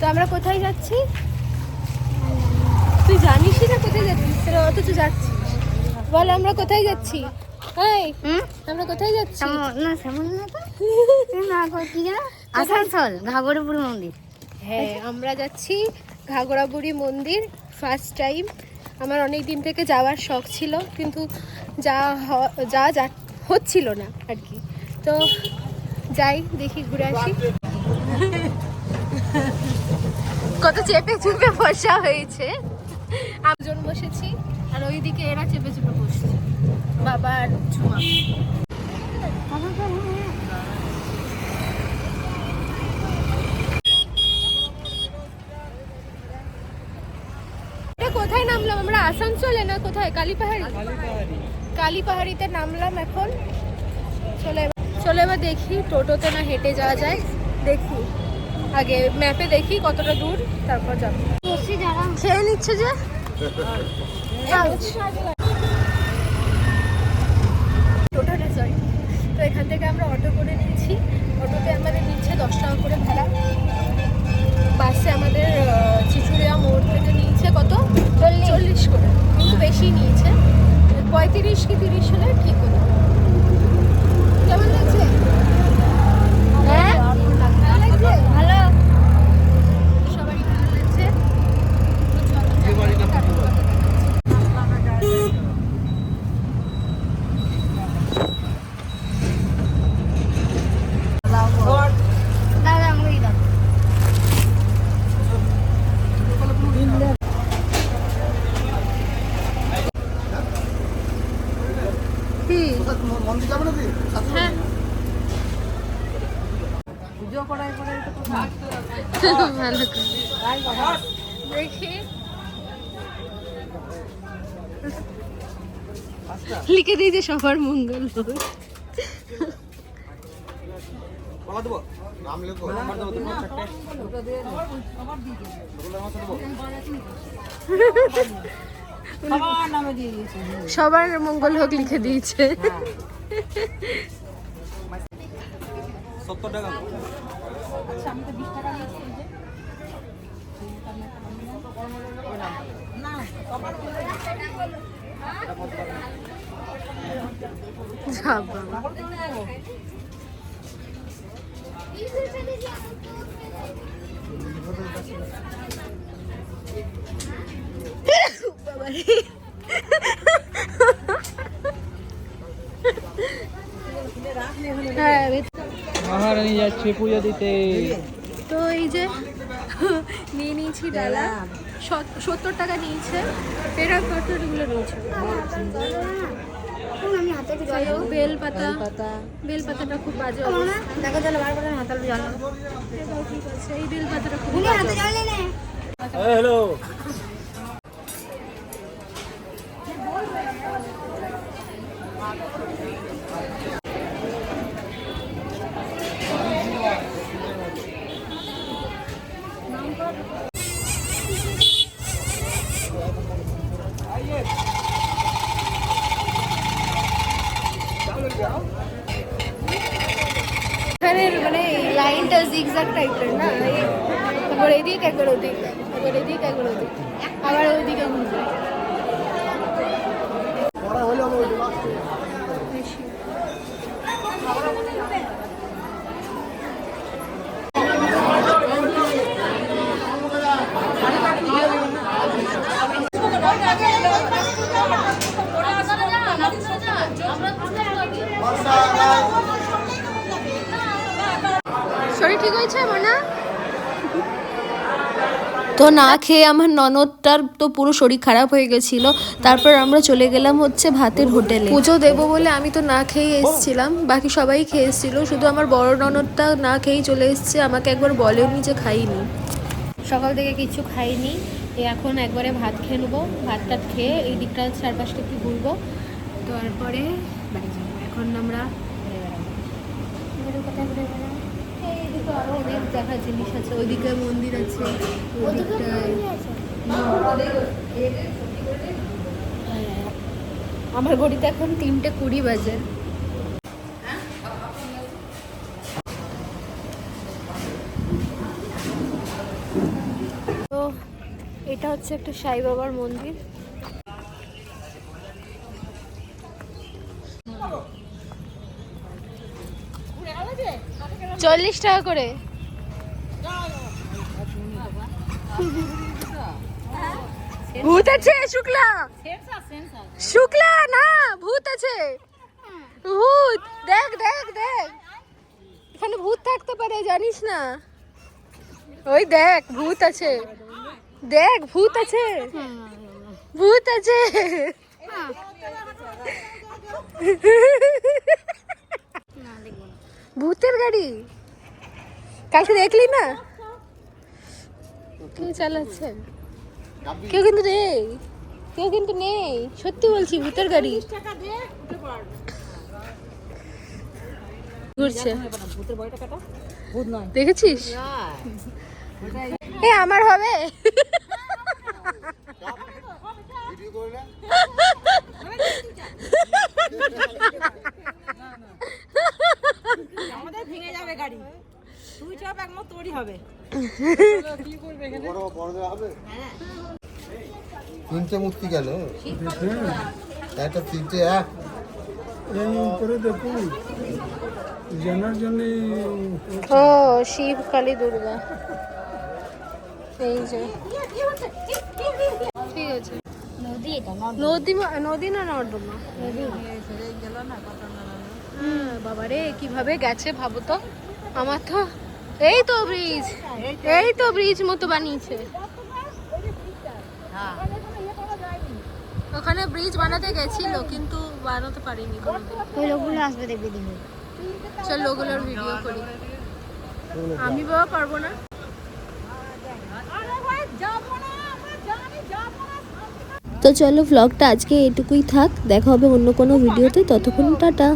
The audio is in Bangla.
তো আমরা কোথায় যাচ্ছি? তুই জানিসই না কোথায় যাচ্ছিস? তোরা অথচ যাচ্ছিস। বল আমরা কোথায় যাচ্ছি? এই হুম? আমরা কোথায় যাচ্ছি? না তেমন না তো। না কি যেন আসানসোল ঘাগরপুর মন্দির। হ্যাঁ আমরা যাচ্ছি ঘাগড়াবুড়ি মন্দির ফার্স্ট টাইম আমার অনেক দিন থেকে যাওয়ার শখ ছিল কিন্তু যা হ- যা যা হচ্ছিল না আর কি। তো যাই দেখি ঘুরে আসি। কত চেপে চেপে বসা হয়েছে। আমজন বসেছি, আর ওইদিকে এরা চেপে চেপে বসছে। বাবা আর ঝুমা। কোথায় নামলাম আমরা? আসানসোলে না কোথায়? কালীপাহাড়ি? কালীপাহাড়িতে নামলাম এখন। চলে চলে এবার দেখি টোটোতে না হেঁটে যাওয়া যায়। দেখি। আগে ম্যাপে দেখি কতটা দূর তারপর যাব। খেয়ে নিচ্ছে যে? টোটোটা সরি তো এখান থেকে আমরা অটো করে নিয়েছি। অটোতে আমাদের নিচ্ছে দশ টাকা করে ভাড়া। বাসে আমাদের চিচুড়িয়া মোড় থেকে নিয়েছে কত? চল্লিশ। করে। কিন্তু বেশি নিয়েছে। পঁয়ত্রিশ কি তিরিশ হলে ঠিক হতো কেমন লাগছে হ্যাঁ ভালো লাগছে ভালো সবারই ভালো লাগছে তো চলো, তারপর কথা বলছি। দাদা আমাকে দাও কি হ্যাঁ। ভালো করে। দেখি। লিখে দিয়েছে সবার মঙ্গল। দেবো? নাম লিখো নাম্বার দেবো তোমার চারটে। সবার মঙ্গল হোক লিখে দিয়েছে। সত্তর টাকা। যা। বাবা। বাবারে। হ্যাঁ মহারানী যাচ্ছে পুজো দিতে। তো এই যে নিয়ে নিয়েছি ডালা সত্তর টাকা নিয়েছে। এরা কতগুলো নিয়েছে বেল পাতা বেল পাতাটা খুব বাজে। দেখো জল এই বেল পাতাটা খুব হ্যালো এখানে মানে লাইনটা জিগজ্যাগ টাইপের না এই একবার এদিক একবার ওদিক একবার এদিক একবার ওদিক আবার ওইদিকে ঘুরবে বেশি। মনা? তো না খেয়ে আমার ননদটার তো পুরো শরীর খারাপ হয়ে গেছিল। তারপর আমরা চলে গেলাম হচ্ছে ভাতের হোটেলে। পুজো দেবো বলে আমি তো না খেয়ে এসেছিলাম বাকি সবাই খেয়ে এসেছিল শুধু আমার বড় ননদটা না খেয়েই চলে এসেছে আমাকে একবার বলেনি যে খাইনি। সকাল থেকে কিছু খাইনি এখন একবারে ভাত খেয়ে নেব ভাত টাত খেয়ে এই দিকটা চারপাশটা একটু ঘুরবো। তারপরে বাড়ি যাব। এখন আমরা কোথায় ঘুরে বেড়াবো দেখার জিনিস আছে, ওইদিকে মন্দির আছে হ্যাঁ। আমার ঘড়িতে এখন তিনটে কুড়ি বাজে। তো এটা হচ্ছে একটা সাই বাবার মন্দির। চল্লিশ টাকা করে। ভূত আছে, শুক্লা? শুক্লা, না, ভূত আছে। ভূত, দেখ দেখ দেখ। এখানে ভূত থাকতে পারে, জানিস না? ওই দেখ, ভূত আছে। দেখ, ভূত আছে। ভূত আছে। ভূতের গাড়ি। কালকে দেখলি না? কে চালাচ্ছে কেউ কিন্তু নেই। কেউ কিন্তু নেই। সত্যি বলছি ভূতের গাড়ি। ঘুরছে। দেখেছিস? এ আমার হবে? আমাদের ভেঙে যাবে গাড়ি। তুই চাপ একমত তোরই হবে বড় বড় দেওয়া হবে তিনটে মূর্তি কেন? একটা তিনটে এক। করে দেখুন। জানার জন্য ও শিব কালী দুর্গা। এই যে। ঠিক আছে। নদী এটা নদ নদী না নর্দমা? নদী। হ্যাঁ বাবারে কীভাবে গেছে ভাবো তো? আমার তো এই তো ব্রিজ এই তো ব্রিজ মতো বানিয়েছে। ওখানে ব্রিজ বানাতে গেছিল কিন্তু বানাতে পারিনি। ওই লোকগুলো আসবে দেখবে দিনে। চল ওগুলোর ভিডিও করি। আমি বাবা পারব না। তো চলো ভ্লগটা আজকে এটুকুই থাক দেখা হবে অন্য কোনো ভিডিওতে ততক্ষণ টাটা।